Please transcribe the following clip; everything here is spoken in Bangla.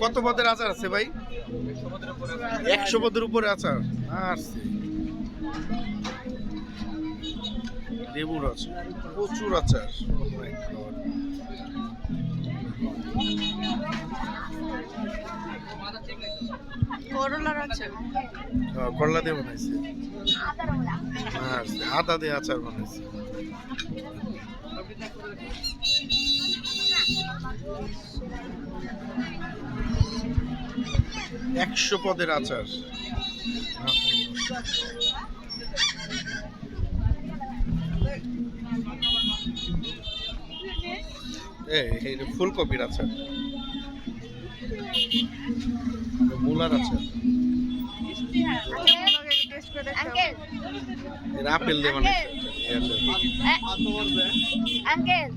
কত পদের আচার আছে ভাই? একশো পদের উপরে আচার। লেবুর আচার প্রচুর আচার। oh আচার। হ্যাঁ, করলা দিয়ে বানাইছে। আদা দিয়ে আচার বানাইছে। একশো পদের আচার। এই ফুলকপির আচার। মূলার আচার। আপেল দিয়ে বানাইছে। আচার। আঙ্কেল।